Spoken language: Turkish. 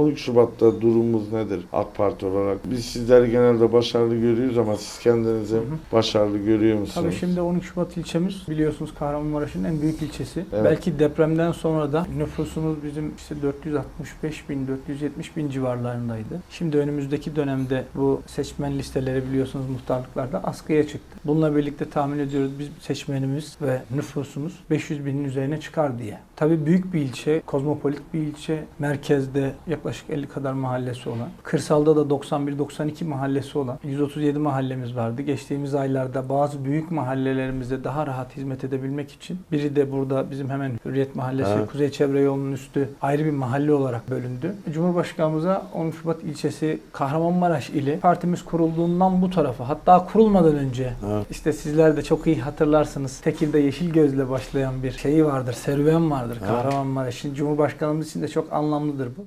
12 Şubat'ta durumumuz nedir AK Parti olarak? Biz sizleri genelde başarılı görüyoruz ama siz kendinizi başarılı görüyor musunuz? Tabii şimdi 12 Şubat ilçemiz biliyorsunuz Kahramanmaraş'ın en büyük ilçesi. Evet. Belki depremden sonra da nüfusumuz bizim işte 465 bin, 470 bin civarlarındaydı. Şimdi önümüzdeki dönemde bu seçmen listeleri biliyorsunuz muhtarlıklarda askıya çıktı. Bununla birlikte tahmin ediyoruz biz seçmenimiz ve nüfusumuz 500 binin üzerine çıkar diye. Tabii büyük bir ilçe, kozmopolit bir ilçe. Merkezde yaklaşık 50 kadar mahallesi olan. Kırsalda da 91-92 mahallesi olan 137 mahallemiz vardı. Geçtiğimiz aylarda bazı büyük mahallelerimizde daha rahat hizmet edebilmek için biri de burada bizim hemen Hürriyet Mahallesi, Evet. Kuzey Çevre Yolu'nun üstü ayrı bir mahalle olarak bölündü. Cumhurbaşkanımıza 10 Şubat ilçesi Kahramanmaraş ili partimiz kurulduğundan bu tarafa hatta kurulmadan önce Evet. işte sizler de çok iyi hatırlarsınız. Tekir'de yeşil gözle başlayan bir şeyi vardır, serüven vardır Evet. Kahramanmaraş'ın. Cumhurbaşkanımız için de çok anlamlıdır bu.